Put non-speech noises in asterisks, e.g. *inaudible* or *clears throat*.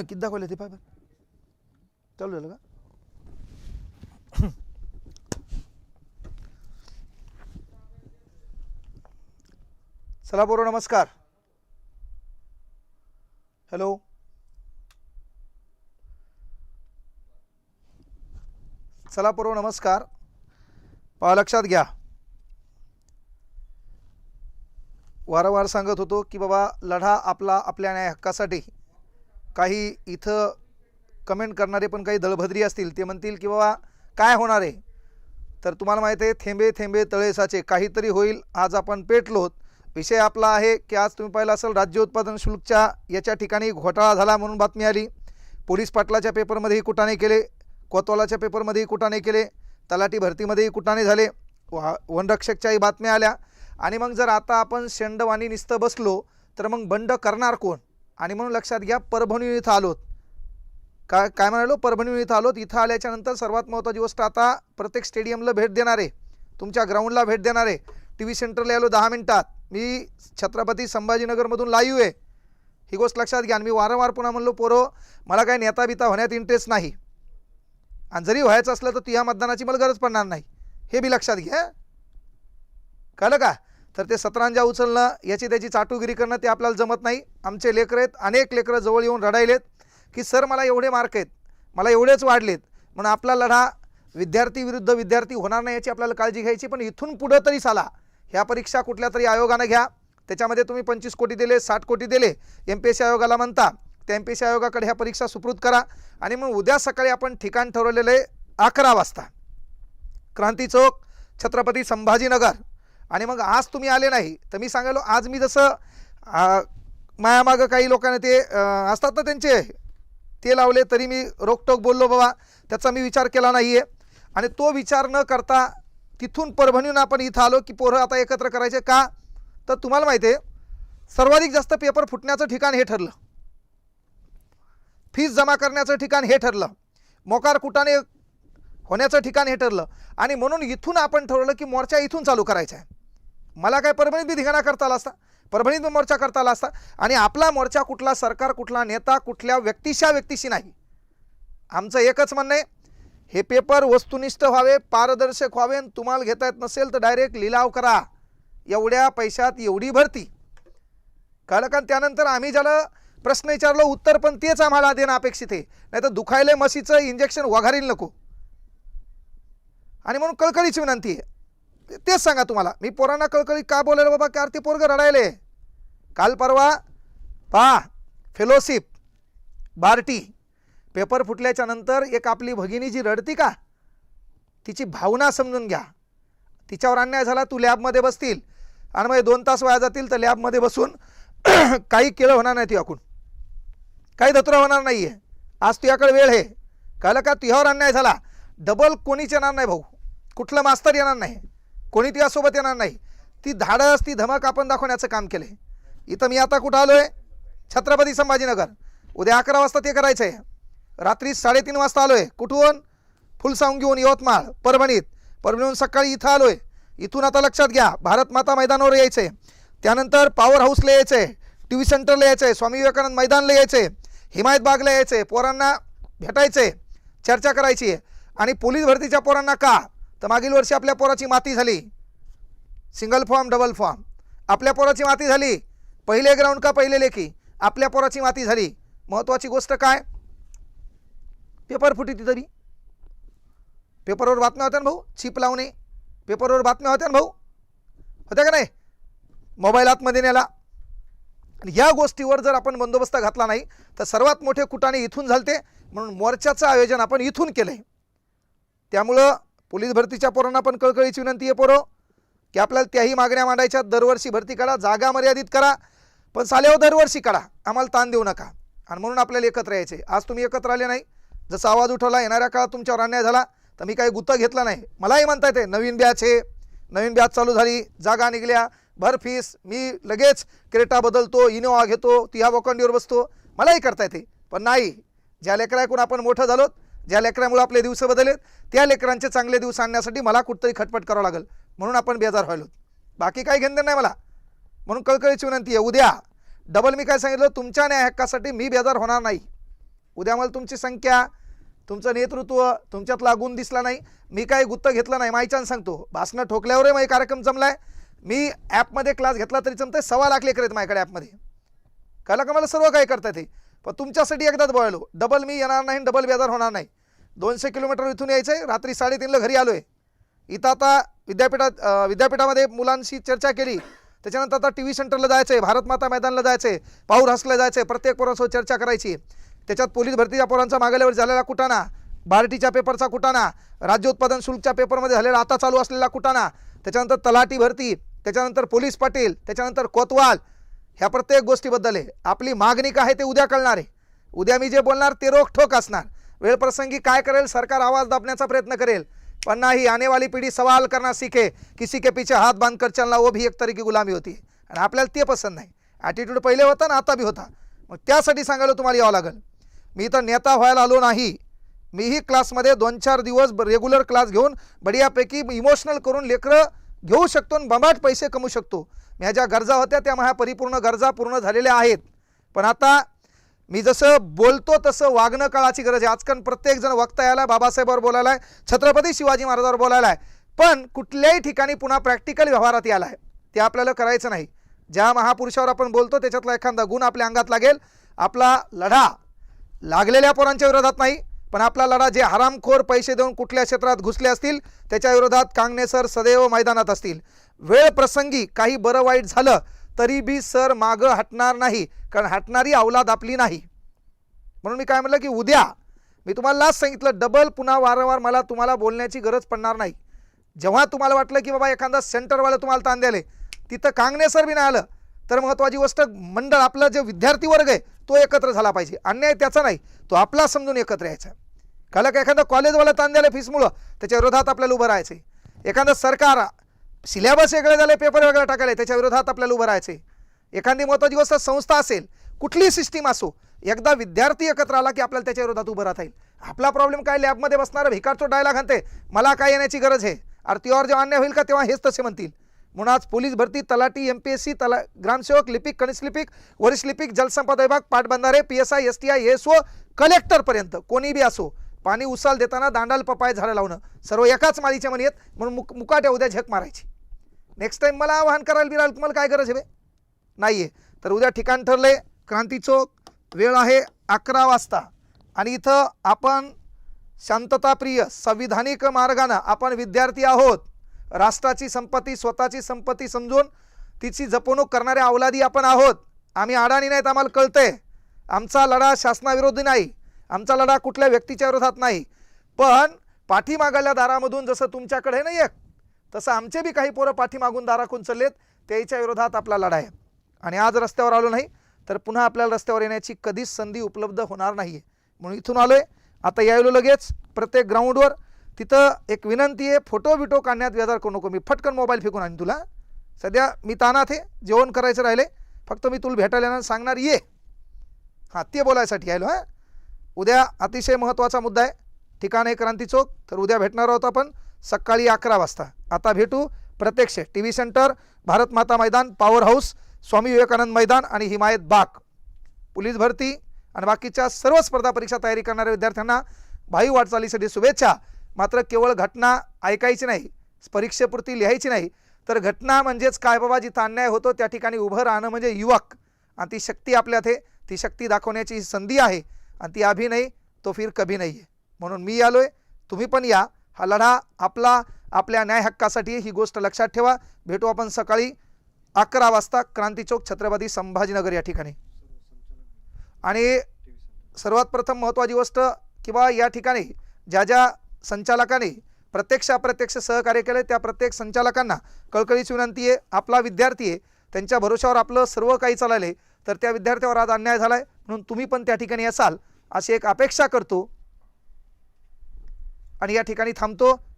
*coughs* किती दाखवले ते पाय चालू झालं का? *coughs* चला बरो नमस्कार. हॅलो. चला पूर्व नमस्कार. पहा लक्षात घ्या. वारंवार सांगत होतो की बाबा लढा आपला आपल्या न्याय हक्कासाठी. काही इथं कमेंट करणारे पण काही दळभद्री असतील ते म्हणतील की बाबा काय होणार आहे? तर तुम्हाला माहिती आहे थेंबे थेंबे तळेसाचे काहीतरी होईल. आज आपण पेटलोत विषय आपला आहे की आज तुम्ही पाहिलं असेल राज्य उत्पादन शुल्कच्या याच्या ठिकाणी घोटाळा झाला म्हणून बातमी आली. पोलीस पाटलाच्या पेपरमध्येही कुटाणे केले. कोतवालाच्या पेपरमध्येही कुटाणे केले. तलाठी भरतीमध्येही कुटाणे झाले. वा वनरक्षकच्याही बातम्या आल्या. आणि मग जर आता आपण शेंडवाणी निस्त बसलो तर मग बंड करणार कोण? आणि म्हणून लक्षात घ्या परभणी इथं आलोत. काय काय म्हणालो? परभणी इथं आलोत. इथं आल्याच्यानंतर सर्वात महत्त्वाची गोष्ट आता प्रत्येक स्टेडियमला भेट देणार. आहे तुमच्या ग्राउंडला भेट देणार. आहे टी व्ही सेंटरला आलो दहा मिनटात. मी छत्रपती संभाजीनगरमधून लाईव्ह आहे. ही गोष्ट लक्षात घ्या. आणि मी वारंवार पुन्हा म्हणलो पोरो मला काही नेता बिता होण्यात इंटरेस्ट नाही. आणि जरी व्हायचं असलं तर तू ह्या मतदानाची मला गरज पडणार नाही. हे बी लक्षात घ्या. कळलं का? तर ते सतरांजा उचलणं याची त्याची चाटुगिरी करणं ते आपल्याला जमत नाही. आमचे लेकरं आहेत अनेक लेकरं जवळ येऊन रडायलेत की सर मला एवढे मार्क आहेत मला एवढेच वाढलेत म्हणून आपला लढा विद्यार्थी विरुद्ध विद्यार्थी होणार नाही याची आपल्याला काळजी घ्यायची पण इथून पुढं तरी चाला. ह्या परीक्षा कुठल्या तरी आयोगानं घ्या. त्याच्यामध्ये तुम्ही पंचवीस कोटी दिले साठ कोटी दिले एम पी एस सी आयोगाला म्हणता. त्या एम पी एस सी आयोगाकडे ह्या परीक्षा सुपूर्द करा आणि मग उद्या सकाळी आपण ठिकाण ठरवलेलं आहे अकरा वाजता. क्रांती चौक छत्रपती संभाजीनगर. आणि मग आज तुम्ही आले नाही तर मी सांगायलो आज मी जसं मायामागं काही लोकांना ते असतात ना त्यांचे ते लावले तरी मी रोखटोक बोललो बाबा त्याचा मी विचार केला नाही आहे आणि तो विचार न करता तिथून परभणीहून आपण इथं आलो की पोरं आता एकत्र करायचे का? तर तुम्हाला माहिती आहे सर्वाधिक जास्त पेपर फुटण्याचं ठिकाण हे ठरलं. फीस जमा करण्याचं ठिकाण हे ठरलं. मोकार कुटाने होण्याचं ठिकाण हे ठरलं. आणि म्हणून इथून आपण ठरवलं की मोर्चा इथून चालू करायचा आहे. मला काय परभणीत बी धिंगाणा करता आला असता? परभणीत बी मोर्चा करता आला असता? आणि आपला मोर्चा कुठला सरकार कुठला नेता कुठल्या व्यक्तीशा व्यक्तीशी नाही. आमचं एकच म्हणणं आहे हे पेपर वस्तुनिष्ठ व्हावे पारदर्शक व्हावे आणि तुम्हाला घेता येत नसेल तर डायरेक्ट लिलाव करा. एवढ्या पैशात एवढी भरती. कळलं कारण त्यानंतर आम्ही ज्याला प्रश्न विचारलो उत्तर पण तेच आम्हाला देणं अपेक्षित आहे. नाही तर दुखायले मशीचं इंजेक्शन वघारील नको. आणि म्हणून कळकळीची विनंती आहे. तेच सांगा तुम्हाला. मी पोरांना कळकळी का बोलायला बाबा? कार ते पोरगं रडायले. काल परवा पा फेलोशिप बार्टी पेपर फुटल्याच्या नंतर एक आपली भगिनी जी रडती का तिची भावना समजून घ्या. तिच्यावर अन्याय झाला तू लॅबमध्ये बसतील. आणि मग दोन तास वाया जातील तर लॅबमध्ये बसून *clears throat* काही केलं होणार नाही तुझ्याकडून. काही धतुरा होणार नाही आहे आज तुझ्याकडे वेळ आहे. कळलं का? तुझ्यावर अन्याय झाला. डबल कोणीच येणार नाही भाऊ. कुठलं मास्तर येणार नाही. कोणी तुझ्यासोबत येणार नाही. ती धाडस ती धमक आपण दाखवण्याचं काम केलं आहे इथं मी आता कुठं आलो आहे छत्रपती संभाजीनगर. उद्या अकरा वाजता ते करायचं आहे रात्री साडेतीन वाजता आलो आहे कुठून? फुलसावून घेऊन यवतमाळ परभणीत. परभणीहून सकाळी इथं आलो आहे इथून आता लक्षात घ्या भारत माता मैदानावर यायचं आहे त्यानंतर पॉवर हाऊसला यायचं आहे टी व्ही सेंटरला यायचं आहे स्वामी विवेकानंद मैदानला यायचं आहे हिमायत बागला यायचं आहे पोरांना भेटायचं आहे चर्चा करायची आहे आणि पोलीस भरतीच्या पोरांना का? तर मागील वर्षी आपल्या पोराची माती झाली. सिंगल फॉर्म डबल फॉर्म आपल्या पोराची माती झाली. पहिले ग्राउंड का पहिले लेखी आपल्या पोराची माती झाली. महत्त्वाची गोष्ट काय? पेपर फुटी ती तरी. पेपरवर बातम्या होत्या ना भाऊ? चिप लावणे. पेपरवर बातम्या होत्या ना भाऊ? होत्या का नाही? मोबाईल आतमध्ये नेला. आणि या गोष्टीवर जर आपण बंदोबस्त घातला नाही तर सर्वात मोठे कुटाणे इथून झालते. म्हणून मोर्चाचं आयोजन आपण इथून केलं आहे त्यामुळं पोलीस भरतीच्या पोरांना पण कळकळीची विनंती आहे पोरो. की आपल्याला त्याही मागण्या मांडायच्या दरवर्षी भरती करा जागा मर्यादित करा पण साल्यावर दरवर्षी करा. आम्हाला ताण देऊ नका. आणि म्हणून आपल्याला एकत्र यायचे. आज तुम्ही एकत्र आले नाही. जसं आवाज उठवला येणाऱ्या काळात तुमच्यावर अन्याय झाला तर मी काही गुत्ता घेतला नाही. मलाही म्हणता येते नवीन बॅच आहे नवीन बॅच चालू झाली जागा निघल्या भर फीस मी लगेच क्रेटा बदलतो इनोवा घेतो ती ह्या वॉकंडीवर बसतो. मलाही करता येते. पण नाही. ज्या लेकराकडून आपण मोठं झालोत ज्या लेकरामुळे आपले दिवस बदलेत त्या लेकरांचे चांगले दिवस आणण्यासाठी मला कुठंतरी खटपट करावं लागेल. म्हणून आपण बेजार व्हायलो. बाकी काही घेणं नाही मला. म्हणून कळकळीची विनंती आहे उद्या. डबल मी काय सांगितलं तुमच्या न्याय हक्कासाठी मी बेजार होणार नाही. उद्या मला तुमची संख्या तुमचं नेतृत्व तुमच्यातला गुण दिसला नाही. मी काही गुत्त घेतलं नाही माहिती सांगतो. भाषणं ठोकल्यावरही माझा कार्यक्रम जमलाय. मी ॲपमध्ये क्लास घेतला तरी जमतंय. सव्वा लाख लेकर आहेत माझ्याकडे ॲपमध्ये कळलं का मला सर्व काही करता येते पण तुमच्यासाठी एकदाच बोलायलो. डबल मी येणार नाही डबल बेजार होणार नाही. दोनशे किलोमीटर इथून यायचं आहे रात्री साडेतीनला घरी आलो आहे इथं आता विद्यापीठात विद्यापीठामध्ये मुलांशी चर्चा केली. त्याच्यानंतर आता टी व्ही सेंटरला जायचं आहे भारत माता मैदानला जायचं आहे पाऊर हसला जायचं आहे प्रत्येक पोरांसोबत चर्चा करायची. त्याच्यात पोलीस भरतीच्या पोरांचा मागल्यावर झालेला कुटाणा बार्टीच्या पेपरचा कुटाणा राज्य उत्पादन शुल्कच्या पेपरमध्ये झालेला आता चालू असलेला कुटाणा त्याच्यानंतर तलाठी भरती त्याच्यानंतर पोलीस पाटील त्याच्यानंतर कोतवाल ह्या प्रत्येक गोष्टीबद्दल आहे. आपली मागणी काय आहे ते उद्या कळणार आहे. उद्या मी जे बोलणार ते रोखठोक असणार. वेळप्रसंगी काय करेल सरकार आवाज दाबण्याचा प्रयत्न करेल. पण नाही आने वाली पिढी सवाल करना सीखे किसी के पीछे हात बांध कर चलना वो भी एक तरी की गुलामी होती. आणि आपल्याला ते पसंत नाही. ॲटिट्यूड पहिले होता ना आता बी होता. मग त्यासाठी सांगायला तुम्हाला यावं लागेल. मी तर नेता व्हायला आलो नाही. मीही क्लासमध्ये दोन चार दिवस रेग्युलर क्लास घेऊन बढियापैकी इमोशनल करून लेकरं घेऊ शकतो आणि बंबाट पैसे कमवू शकतो. ह्या ज्या गरजा होत्या त्या माझ्या परिपूर्ण गरजा पूर्ण झालेल्या आहेत. पण आता मी जसं बोलतो तसं वागणं काळाची गरज आहे. आजकाल प्रत्येकजण वक्ता यायला बाबासाहेबावर बोलायला आहे छत्रपती शिवाजी महाराजांवर बोलायला आहे पण कुठल्याही ठिकाणी पुन्हा प्रॅक्टिकल व्यवहारात यायला आहे ते आपल्याला करायचं नाही. ज्या महापुरुषावर आपण बोलतो त्याच्यातला एखादा गुण आपल्या अंगात लागेल. आपला लढा लागलेल्या पोरांच्या विरोधात नाही. पण आपला लढा जे हरामखोर पैसे देऊन कुठल्या क्षेत्रात घुसले असतील त्याच्या विरोधात कांगणे सर सदैव मैदानात असतील. वेळ प्रसंगी काही बरं वाईट झालं तरी बी सर मागं हटणार नाही कारण हटणारी अवलाद आपली नाही. म्हणून मी काय म्हटलं की उद्या मी तुम्हाला लाच सांगितलं डबल पुन्हा वारंवार मला तुम्हाला बोलण्याची गरज पडणार नाही. जेव्हा तुम्हाला वाटलं की बाबा एखादा सेंटरवाला तुम्हाला ताण द्याले तिथं कांगणे सर बी नाही आलं तर महत्त्वाची गोष्ट मंडळ आपला जे विद्यार्थी वर्ग आहे तो एकत्र झाला पाहिजे. अन्याय त्याचा नाही तो आपला समजून एकत्र यायचा. काला का एखादं कॉलेजवाला ताण द्यायला फीसमुळं? त्याच्या विरोधात आपल्याला उभं राहायचं एखादं सरकार सिलेबस वेगळे झाले पेपर वेगळा टाकायला त्याच्या विरोधात आपल्याला उभं राहायचे एखादी महत्त्वाची गोष्ट संस्था असेल कुठलीही सिस्टीम असो एकदा विद्यार्थी एकत्र आला की आपल्याला त्याच्या विरोधात उभं राहता येईल. आपला प्रॉब्लेम काय लॅबमध्ये बसणारा भिकारचो डायलॉग आणते मला काय येण्याची गरज आहे? अरे त्यावर जेव्हा अन्याय होईल का तेव्हा हेच तसे म्हणतील. म्हणून आज पोलीस भरती तलाटी एम पी एस सी तला ग्रामसेवक लिपिक कनिष्ठ लिपिक वरिष्ठ लिपिक जलसंपदा विभाग पाटबंधारे P S I S T I S O कलेक्टरपर्यंत कोणी बी असो पाणी उसाल देताना दांडाल पपाय झाडं लावणं. सर्व एकाच माळीच्या मनी आहेत म्हणून मुक मुकाट्या उद्या झक मारायची. नेक्स्ट टाईम मला आवाहन करायला बिराल तुम्हाला काय गरज आहे बे? नाही आहे तर उद्या ठिकाण ठरले क्रांती चौक वेळ आहे अकरा वाजता. आणि इथं आपण शांतताप्रिय संविधानिक मार्गानं आपण विद्यार्थी आहोत. राष्ट्राची संपत्ती स्वतःची संपत्ती समजून तिची जपवणूक करणाऱ्या अवलादी आपण आहोत. आम्ही अडाणी नाहीत आम्हाला कळतंय. आमचा लढा शासनाविरोधी नाही. आमचा लढा कुठल्या व्यक्तीच्या विरोधात नाही. पण पाठीमागाल्या दारामधून जसं तुमच्याकडे नाही एक तसं आमचे बी काही पोरं पाठीमागून दाराकून चाललेत त्याच्या विरोधात आपला लढा आहे. आणि आज रस्त्यावर आलो नाही तर पुन्हा आपल्याला रस्त्यावर येण्याची कधीच संधी उपलब्ध होणार नाही आहे म्हणून इथून आलो आहे आता यायलो लगेच प्रत्येक ग्राउंडवर. तिथं एक विनंती आहे फोटो बिटो काढण्यात व्यधार करू नको. मी फटकन मोबाईल फेकून आणीन तुला. सध्या मी तानात आहे जेवण करायचं राहिले. फक्त मी तुला भेटायला येणार सांगणार ये. हां ते बोलायसाठी यायलो हां. उद्या अतिशय महत्त्वाचा मुद्दा आहे. ठिकाण आहे क्रांती चौक तर उद्या भेटणार आहोत आपण सकाळी अकरा वाजता. आता भेटू प्रत्यक्ष टी व्ही सेंटर भारत माता मैदान पॉवर हाऊस स्वामी विवेकानंद मैदान आणि हिमायत बाग. पोलीस भरती आणि बाकीच्या सर्व स्पर्धा परीक्षा तयारी करणाऱ्या विद्यार्थ्यांना भाई वाटचालीसाठी शुभेच्छा. मात्र केवळ घटना ऐकायची नाही परीक्षेपुरती लिहायची नाही. तर घटना म्हणजेच काय बाबा? जिथं अन्याय होतो त्या ठिकाणी उभं राहणं म्हणजे युवक. आणि ती शक्ती आपल्यात आहे. ती शक्ती दाखवण्याची ही संधी आहे. आणि ती अभि नाही तो फिर कभी नाही आहे म्हणून मी आलो आहे तुम्ही पण या. हा लढा आपला आपल्या न्याय हक्कासाठी ही गोष्ट लक्षात ठेवा. भेटू आपण सकाळी अकरा वाजता क्रांती चौक छत्रपती संभाजीनगर या ठिकाणी. आणि सर्वात प्रथम महत्त्वाची गोष्ट किंवा या ठिकाणी ज्या ज्या संचालकांनी प्रत्यक्ष अप्रत्यक्ष सहकार्य केले त्या प्रत्येक संचालकांना कळकळीची विनंती आहे आपला विद्यार्थी आहे त्यांच्या भरोशावर आपलं सर्व काही चालले तर त्या विद्यार्थ्यावर आज अन्याय झाला आहे म्हणून तुम्ही पण त्या ठिकाणी असाल अशी एक अपेक्षा करतो. आणि या ठिकाणी थांबतो.